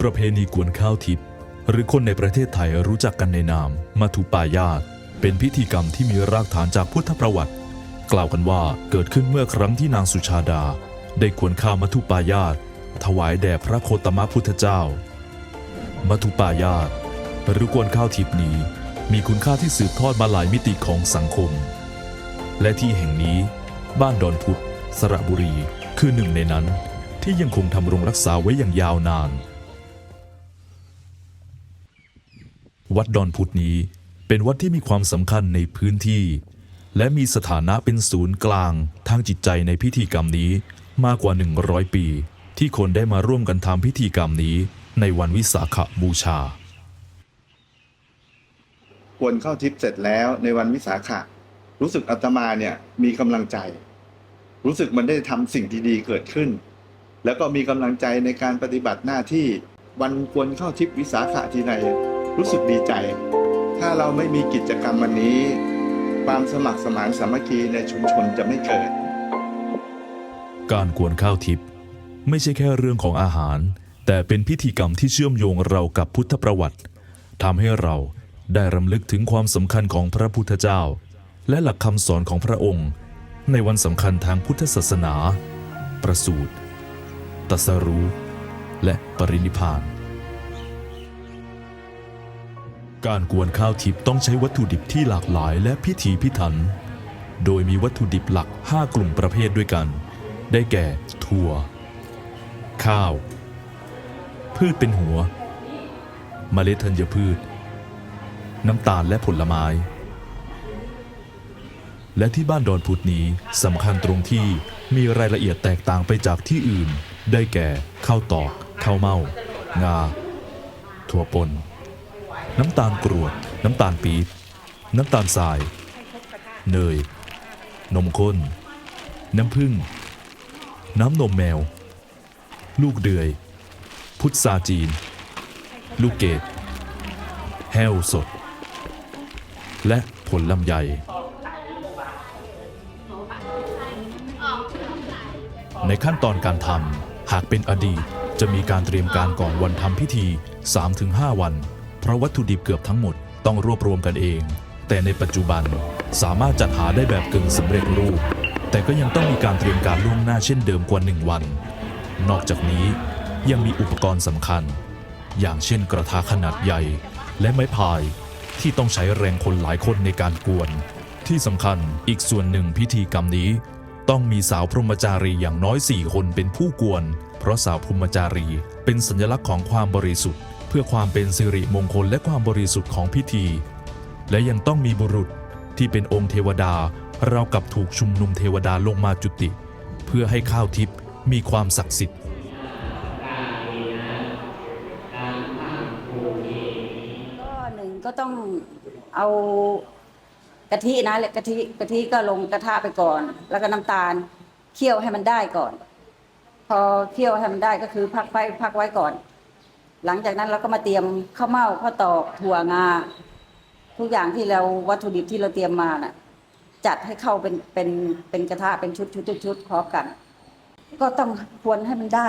ประเพณีกวนข้าวทิพย์หรือคนในประเทศไทยรู้จักกันในนามมัทุปายาต เป็นพิธีกรรมที่มีรากฐานจากพุทธประวัติ กล่าวกันว่าเกิดขึ้นเมื่อครั้งที่นางสุชาดา ได้กวนข้าวมัทุปายาต ถวายแด่พระโคตมะพุทธเจ้ามัทุปายาต หรือกวนข้าวทิพย์นี้ มีคุณค่าที่สืบทอดมาหลายมิติของสังคม และที่แห่งนี้ บ้านดอนพุทธสระบุรี คือหนึ่งในนั้นที่ยังคงทำรงรักษาไว้อย่างยาวนาน วัดดอนพุธนี้เป็นวัดที่มีความสำคัญในพื้นที่ และมีสถานะเป็นศูนย์กลางทางจิตใจในพิธีกรรมนี้มากกว่า 100 ปี ที่คนได้มาร่วมกันทำพิธีกรรมนี้ในวันวิสาขบูชากวนเข้าทิพย์เสร็จแล้วในวันวิสาขะ รู้สึกอาตมาเนี่ยมีกำลังใจ รู้สึกมันได้ทำสิ่งดีๆเกิดขึ้น แล้วก็มีกำลังใจในการปฏิบัติหน้าที่วันกวนเข้าทิพย์วิสาขะทีไร รู้สึกดีใจ ถ้าเราไม่มีกิจกรรมวันนี้ ความสมัครสมานสามัคคีในชุมชนจะไม่เกิด การกวนข้าวทิพย์ไม่ใช่แค่เรื่องของอาหาร แต่เป็นพิธีกรรมที่เชื่อมโยงเรากับพุทธประวัติทำให้เราได้รำลึกถึงความสำคัญของพระพุทธเจ้า และหลักคำสอนของพระองค์ ในวันสำคัญทางพุทธศาสนา ประสูติตรัสรู้ และปรินิพพาน การกวนข้าวทิพย์ต้องใช้วัตถุดิบที่หลากหลายและพิถีพิถัน โดยมีวัตถุดิบหลัก 5 กลุ่มประเภทด้วยกัน ได้แก่ ถั่ว ข้าว พืชเป็นหัว เมล็ดธัญพืช น้ำตาลและผลไม้ และที่บ้านดอนพุทธนี้สำคัญตรงที่มีรายละเอียดแตกต่างไปจากที่อื่น ได้แก่ข้าวตอกข้าวเม่างา ถั่วปน น้ำตาลกรวด น้ำตาลปี๊บน้ำตาลทราย เนย นมข้น น้ำผึ้ง น้ำนมแมว ลูกเดือย พุทราจีน ลูกเกดแห้วสด และผลลำไย ในขั้นตอนการทำหากเป็นอดีตจะมีการเตรียมการก่อนวันทำพิธี 3-5 วัน เพราะวัตถุดิบเกือบทั้งหมดต้องรวบรวมกันเอง แต่ในปัจจุบันสามารถจัดหาได้แบบกึ่งสำเร็จรูป แต่ก็ยังต้องมีการเตรียมการล่วงหน้าเช่นเดิมกว่า 1 วัน นอกจากนี้ยังมีอุปกรณ์สำคัญ อย่างเช่นกระทะขนาดใหญ่ และไม้พายที่ต้องใช้แรงคนหลายคนในการกวน ที่สำคัญอีกส่วนหนึ่งพิธีกรรมนี้ ต้องมีสาวพรหมจารีอย่างน้อย 4 คนเป็นผู้กวน เพราะสาวพรหมจารีเป็นสัญลักษณ์ของความบริสุทธิ์ เพื่อความเป็นสิริมงคลและความบริสุทธิ์ของพิธี และยังต้องมีบุรุษที่เป็นองค์เทวดาเรากับถูกชุมนุมเทวดาลงมาจุติ เพื่อให้ข้าวทิพย์มีความศักดิ์สิทธิ์ก็หนึ่งก็ต้องเอากะทินะกะทิกะทิก็ลงกระทะไปก่อน แล้วก็น้ำตาลเคี่ยวให้มันได้ก่อน พอเคี่ยวให้มันได้ก็คือพักไว้พักไว้ก่อน หลังจากนั้นเราก็มาเตรียมข้าวเม่าข้าวตอกถั่วงา ทุกอย่างที่เราวัตถุดิบที่เราเตรียมมาน่ะ จัดให้เข้าเป็นเป็นเป็นกระทะเป็นชุดชุดชุดชุดพร้อมกัน ก็ต้องควรให้มันได้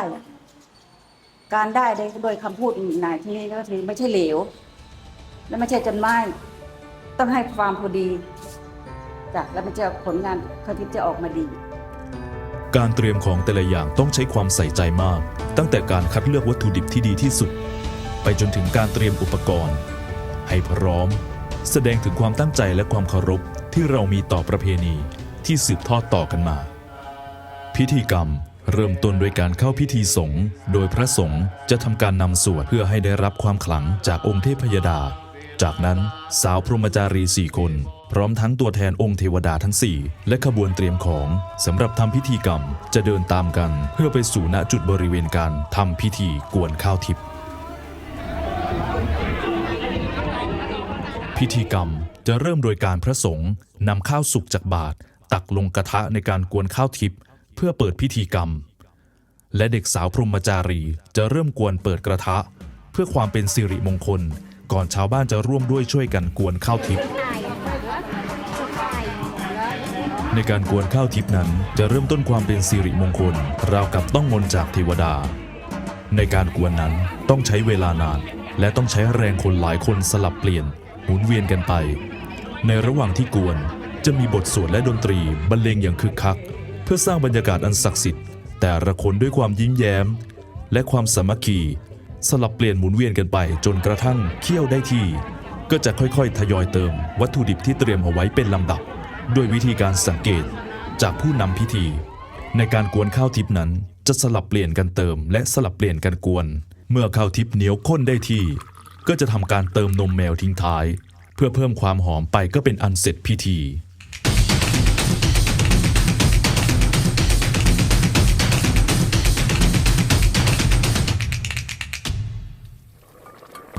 การได้ได้โดยคำพูดนายที่นี่ก็คือไม่ใช่เหลว และไม่ใช่จนไม้ต้องให้ความพอดีจ้ะแล้วมันจะผลงานคทิพย์จะออกมาดี การเตรียมของแต่ละอย่างต้องใช้ความใส่ใจมาก ตั้งแต่การคัดเลือกวัตถุดิบที่ดีที่สุด ไปจนถึงการเตรียมอุปกรณ์ ให้พร้อม แสดงถึงความตั้งใจและความเคารพที่เรามีต่อประเพณีที่สืบทอดต่อกันมา พิธีกรรมเริ่มต้นด้วยการเข้าพิธีสงฆ์โดยพระสงฆ์จะทำการนำสวดเพื่อให้ได้รับความขลังจากองค์เทพยดา จากนั้นสาวพรหมจารีสี่คน พร้อมทั้งตัวแทนองค์เทวดาทั้งสี่และขบวนเตรียมของสำหรับทำพิธีกรรมจะเดินตามกันเพื่อไปสู่ณจุดบริเวณการทำพิธีกวนข้าวทิพย์พิธีกรรมจะเริ่มโดยการพระสงฆ์นำข้าวสุกจากบาตรตักลงกระทะในการกวนข้าวทิพย์เพื่อเปิดพิธีกรรม และเด็กสาวพรหมจารีจะเริ่มกวนเปิดกระทะ เพื่อความเป็นสิริมงคล ก่อนชาวบ้านจะร่วมด้วยช่วยกันกวนข้าวทิพย์ ในการกวนข้าวทิพนั้นจะเริ่มต้นความเป็นสิริมงคล ราวกับต้องมนจากเทวดา ในการกวนนั้นต้องใช้เวลานาน และต้องใช้แรงคนหลายคนสลับเปลี่ยน หมุนเวียนกันไป ในระหว่างที่กวนจะมีบทสวดและดนตรีบรรเลงอย่างคึกคัก เพื่อสร้างบรรยากาศอันศักดิ์สิทธิ์แต่ละคนด้วยความยิ้มแย้ม และความสามัคคีสลับเปลี่ยนหมุนเวียนกันไปจนกระทั่งเคี่ยวได้ที่ ก็จะค่อยๆ ทยอยเติม วัตถุดิบที่เตรียมเอาไว้เป็นลำดับ ด้วยวิธีการสังเกตจากผู้นำพิธี ในการกวนข้าวทิพนั้น จะสลับเปลี่ยนกันเติม และสลับเปลี่ยนกันกวน เมื่อข้าวทิพเหนียวข้นได้ที่ ก็จะทำการเติมนมแมวทิ้งท้าย เพื่อเพิ่มความหอมไปก็เป็นอันเสร็จพิธี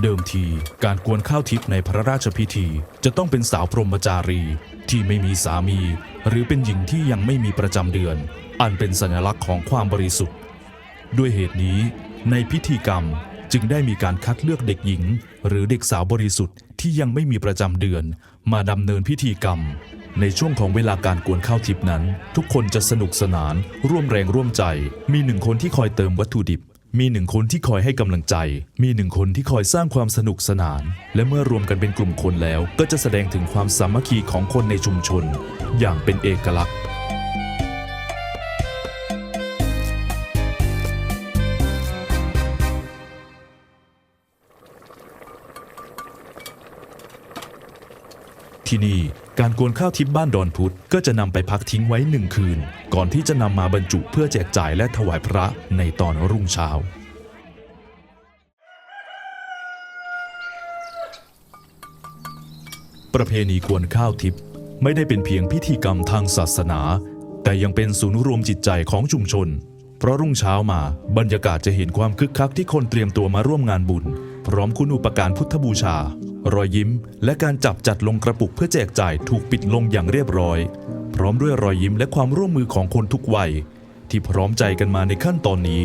เดิมทีการกวนข้าวทิพย์ในพระราชพิธี จะต้องเป็นสาวพรหมจารี ที่ไม่มีสามี หรือเป็นหญิงที่ยังไม่มีประจำเดือน อันเป็นสัญลักษณ์ของความบริสุทธิ์ ด้วยเหตุนี้ ในพิธีกรรมจึงได้มีการคัดเลือกเด็กหญิง หรือเด็กสาวบริสุทธิ์ที่ยังไม่มีประจำเดือน มาดำเนินพิธีกรรม ในช่วงของเวลาการกวนข้าวทิพนั้น ทุกคนจะสนุกสนาน ร่วมแรงร่วมใจ มีหนึ่งคนที่คอยเติมวัตถุดิบ มีหนึ่งคนที่คอยให้กำลังใจ มีหนึ่งคนที่คอยสร้างความสนุกสนาน และเมื่อรวมกันเป็นกลุ่มคนแล้ว ก็จะแสดงถึงความสามัคคีของคนในชุมชน อย่างเป็นเอกลักษณ์ที่นี่ การกวนข้าวทิพย์บ้านดอนพุธก็จะนำไปพักทิ้งไว้หนึ่งคืน ก่อนที่จะนำมาบรรจุเพื่อแจกจ่ายและถวายพระในตอนรุ่งเช้า ประเพณีกวนข้าวทิพย์ไม่ได้เป็นเพียงพิธีกรรมทางศาสนา แต่ยังเป็นศูนย์รวมจิตใจของชุมชน เพราะรุ่งเช้ามาบรรยากาศจะเห็นความคึกคักที่คนเตรียมตัวมาร่วมงานบุญ พร้อมคุณอุปการพุทธบูชา รอยยิ้ม และการจับจัดลงกระปุกเพื่อแจกจ่ายถูกปิดลงอย่างเรียบร้อย พร้อมด้วยรอยยิ้มและความร่วมมือของคนทุกวัย ที่พร้อมใจกันมาในขั้นตอนนี้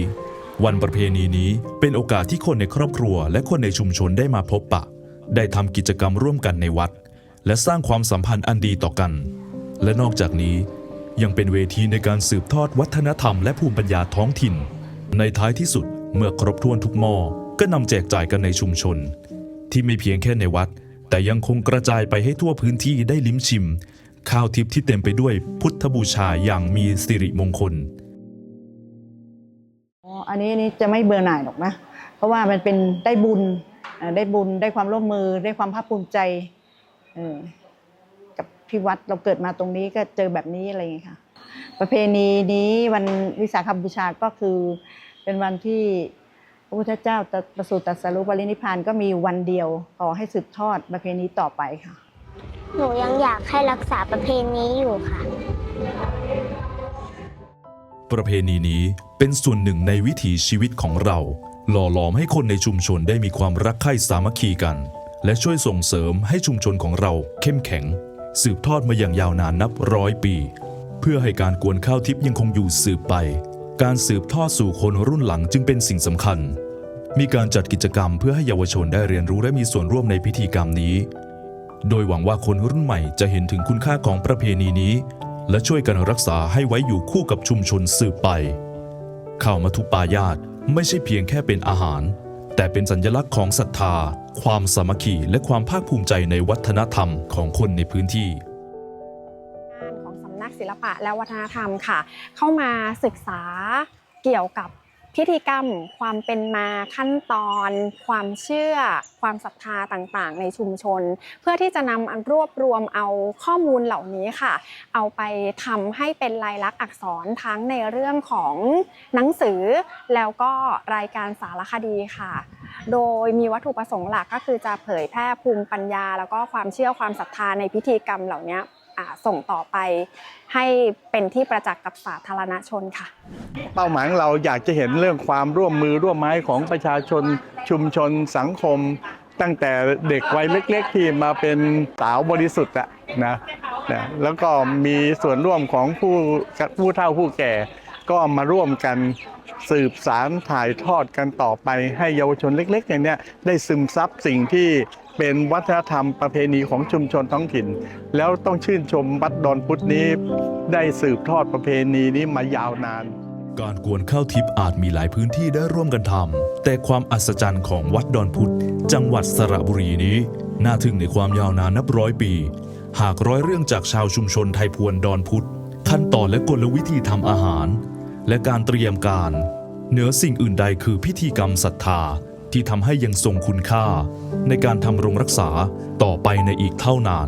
วันประเพณีนี้เป็นโอกาสที่คนในครอบครัว และคนในชุมชนได้มาพบปะ ได้ทำกิจกรรมร่วมกันในวัด และสร้างความสัมพันธ์อันดีต่อกัน และนอกจากนี้ยังเป็นเวทีในการสืบทอดวัฒนธรรมและภูมิปัญญาท้องถิ่น ในท้ายที่สุดเมื่อครบถ้วนทุกหม้อก็นำแจกจ่ายกันในชุมชน ที่ไม่เพียงแค่ในวัด แต่ยังคงกระจายไปให้ทั่วพื้นที่ได้ลิ้มชิม ข้าวทิพย์ที่เต็มไปด้วยพุทธบูชาอย่างมีสิริมงคลอ๋ออันนี้นี้จะไม่เบื่อหน่ายหรอกนะ เพราะว่ามันเป็นได้บุญได้บุญได้ความร่วมมือได้ความภาคภูมิใจกับที่วัดเราเกิดมาตรงนี้ก็เจอแบบนี้อะไรอย่างเงี้ค่ะ ประเพณีนี้วันวิสาขบูชาก็คือเป็นวันที่ พระพุทธเจ้าตรัสประสูติตรัสรู้ปรินิพพานก็มีวันเดียวขอให้สืบทอดประเพณีต่อไปค่ะ หนูยังอยากให้รักษาประเพณีอยู่ค่ะ ประเพณีนี้เป็นส่วนหนึ่งในวิถีชีวิตของเรา หล่อหลอมให้คนในชุมชนได้มีความรักใคร่สามัคคีกัน และช่วยส่งเสริมให้ชุมชนของเราเข้มแข็ง สืบทอดมาอย่างยาวนานนับร้อยปี เพื่อให้การกวนข้าวทิพย์ยังคงอยู่สืบไป การสืบทอดสู่คนรุ่นหลังจึงเป็นสิ่งสำคัญ มีการจัดกิจกรรมเพื่อให้เยาวชนได้เรียนรู้และมีส่วนร่วมในพิธีกรรมนี้ โดยหวังว่าคนรุ่นใหม่จะเห็นถึงคุณค่าของประเพณีนี้ และช่วยกันรักษาให้ไว้อยู่คู่กับชุมชนสืบไป ข้าวมัทุปายาตไม่ใช่เพียงแค่เป็นอาหาร แต่เป็นสัญลักษณ์ของศรัทธา ความสามัคคีและความภาคภูมิใจในวัฒนธรรมของคนในพื้นที่ ศิลปะและวัฒนธรรมค่ะ เข้ามาศึกษาเกี่ยวกับพิธีกรรม ความเป็นมาขั้นตอน ความเชื่อ ความศรัทธาต่างๆ ในชุมชน เพื่อที่จะนำรวบรวมเอาข้อมูลเหล่านี้ค่ะ เอาไปทำให้เป็นลายลักษณ์อักษรทั้งในเรื่องของหนังสือ แล้วก็รายการสารคดีค่ะ โดยมีวัตถุประสงค์หลักก็คือจะเผยแพร่ภูมิปัญญา แล้วก็ความเชื่อความศรัทธาในพิธีกรรมเหล่านี้ ส่งต่อไปให้เป็นที่ประจักษ์กับสาธารณชนค่ะ เป้าหมายของเราอยากจะเห็นเรื่องความร่วมมือร่วมไม้ของประชาชนชุมชนสังคม ตั้งแต่เด็กวัยเล็ก ๆ ที่มาเป็นสาวบริสุทธิ์อะนะนะแล้วก็มีส่วนร่วมของผู้ผู้เฒ่าผู้แก่ก็มาร่วมกันสืบสารถ่ายทอดกันต่อไปให้เยาวชนเล็กๆอย่างเนี้ยได้ซึมซับสิ่งที่ เป็นวัฒนธรรมประเพณีของชุมชนท้องถิ่น แล้วต้องชื่นชมวัดดอนพุธนี้ ได้สืบทอดประเพณีนี้มายาวนาน การกวนข้าวทิพย์อาจมีหลายพื้นที่ได้ร่วมกันทำแต่ความอัศจรรย์ของวัดดอนพุธจังหวัดสระบุรีนี้ น่าทึ่งในความยาวนานนับร้อยปี หากร้อยเรื่องจากชาวชุมชนไทยพวนดอนพุธขั้นตอนและกลวิธีทำอาหาร และการเตรียมการ เหนือสิ่งอื่นใดคือพิธีกรรมศรัทธา ที่ทำให้ยังทรงคุณค่า ในการทำรงรักษาต่อไปในอีกเท่านาน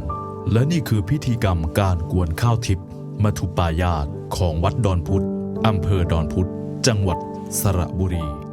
และนี่คือพิธีกรรมการกวนข้าวทิพย์มัทุปายาตของวัดดอนพุธอำเภอดอนพุธจังหวัดสระบุรี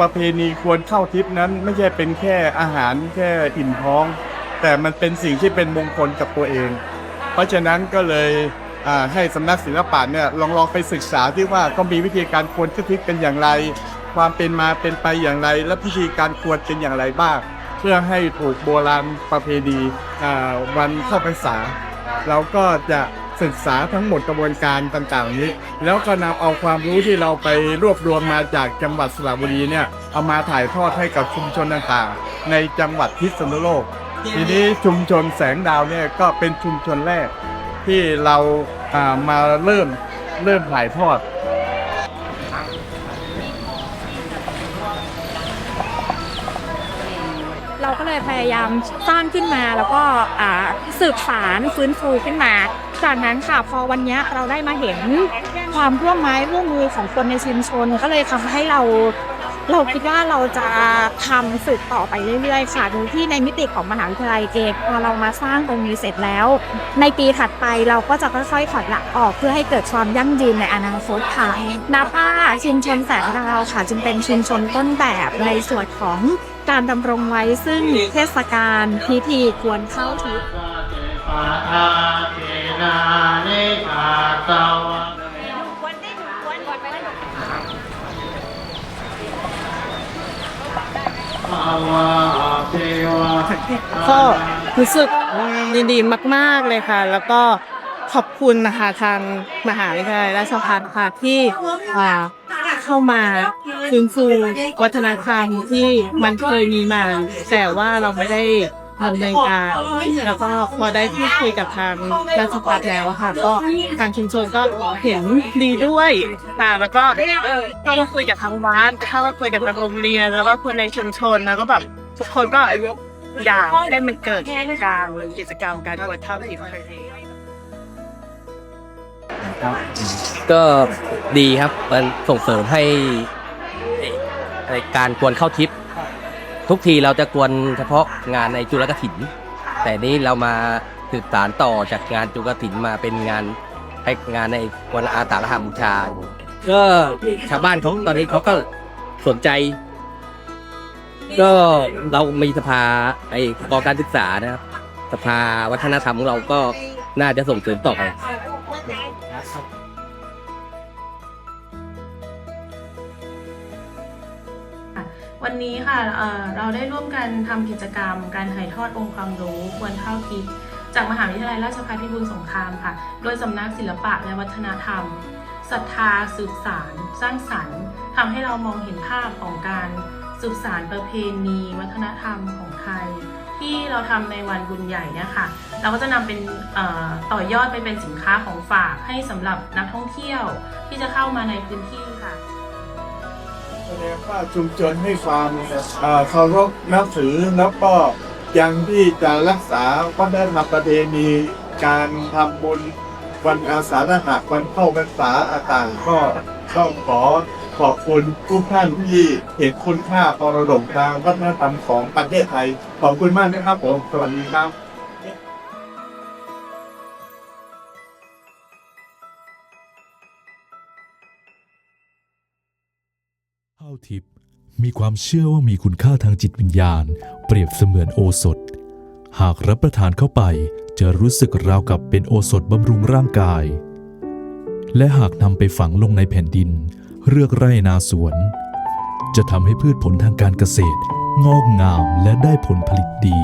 ประเพณีควรเข้าทิพนั้นไม่ใช่เป็นแค่อาหารแค่อิ่มท้อง แต่มันเป็นสิ่งที่เป็นมงคลกับตัวเอง เพราะฉะนั้นก็เลยให้สำนักศิลปะเนี่ยลองลองไปศึกษาที่ว่าก็มีวิธีการควรเข้าทิพกันอย่างไร ความเป็นมาเป็นไปอย่างไร และพิธีการควรเป็นอย่างไรบ้าง เพื่อให้ถูกโบราณประเพณีวันเข้าพรรษาเราก็จะ ศึกษาทั้งหมดกระบวนการต่างๆนี้ แล้วก็นำเอาความรู้ที่เราไปรวบรวมมาจากจังหวัดสระบุรีเนี่ยเอามาถ่ายทอดให้กับชุมชนต่างๆ ในจังหวัดพิษณุโลก ทีนี้ชุมชนแสงดาวเนี่ยก็เป็นชุมชนแรกที่เราอ่ามาเริ่มเริ่มถ่ายทอดเราก็เลยพยายามสร้างขึ้นมาแล้วก็สืบสารฟื้นฟูขึ้นมา จากนั้นค่ะพอวันเนี้ยเราได้มาเห็นความร่วมไม้ร่วมมือของคนในชุมชนก็เลยทำให้เราเราคิดว่าเราจะทำสืบต่อไปเรื่อยๆ ค่ะดยที่ในมิติของมหาวิทยาลัยเองพอเรามาสร้างตรงนี้เสร็จแล้ว ในปีถัดไปเราก็จะค่อยๆถอยหลังออกเพื่อให้เกิดความยั่งยืนในอนาคตค่ะนาป้าชุมชนแสงดาวค่ะ จึงเป็นชุมชนต้นแบบในส่วนของการดำรงไว้ซึ่งเทศกาลพิธีควรเข้า ทิพย์ก็รู้สึกยินดีมาก ๆ เลยค่ะ แล้วก็ขอบคุณนะคะทางมหาวิทยาลัยราชภัฏค่ะที่อ่าเข้ามาฟื้นฟูวัฒนธรรมที่มันเคยมีมา แต่ว่าเราไม่ได้ ดำเนินการแล้วก็พอได้พูดคุยกับทางราชภัฏแล้วอะค่ะ ก็ทางชุมชนก็เห็นดีด้วยค่ะแล้วก็ก็มาคุยกับทางวัดเข้ามาคุยกับทางโรงเรียนแล้วก็คนในชุมชนแล้วก็แบบทุกคนก็อยากให้มันเกิดการกิจกรรมการตรวจเท่าทีมก็ดีครับมันส่งเสริมให้ไอ้การกวนเข้าทิป ทุกทีเราจะกวนเฉพาะงานในจุลกถิน แต่นี้เรามาสืบสารต่อจากงานจุลกถินมาเป็นงานให้งานในวันอาสาฬหบูชาก็ชาวบ้านเขาตอนนี้เขาก็สนใจ ก็เรามีสภาไอ้กองการศึกษานะครับ สภาวัฒนธรรมของเราก็น่าจะส่งเสริมต่อไป วันนี้ค่ะเเราได้ร่วมกันทำกิจกรรม การถ่ายทอดองค์ความรู้ควรเท่าทิพย์จากมหาวิทยาลัยราชภัฏพิบูลสงครามค่ะ โดยสำนักศิลปะและวัฒนธรรมศรัทธาสืบสาร สร้างสรรค์ทำให้เรามองเห็นภาพของการสืบสารประเพณี วัฒนธรรมของไทย ที่เราทำในวันบุญใหญ่เนี่ยค่ะเราก็จะนำเป็นต่อยอดไปเป็นสินค้าของฝากให้สำหรับนักท่องเที่ยวที่จะเข้ามาในพื้นที่ค่ะ แสดงว่าชุมชนให้ความเอ่อเคารพนับถือแล้วก็ยังที่จะรักษาวัฒนธรรมประเพณีการทำบุญวันอาสาฬหะวันเข้าพรรษาต่างๆก็ต้องขอขอบคุณทุกท่านที่เห็นคุณค่าปรดกทางวัฒนธรรมของประเทศไทย ขอบคุณมากนะครับผม สวัสดีครับ ทิพย์มีความเชื่อว่ามีคุณค่าทางจิตวิญญาณ เปรียบเสมือนโอสถ หากรับประทานเข้าไปจะรู้สึกราวกับเป็นโอสถบำรุงร่างกาย และหากนำไปฝังลงในแผ่นดินเรือกไร่นาสวน จะทำให้พืชผลทางการเกษตรงอกงามและได้ผลผลิตดี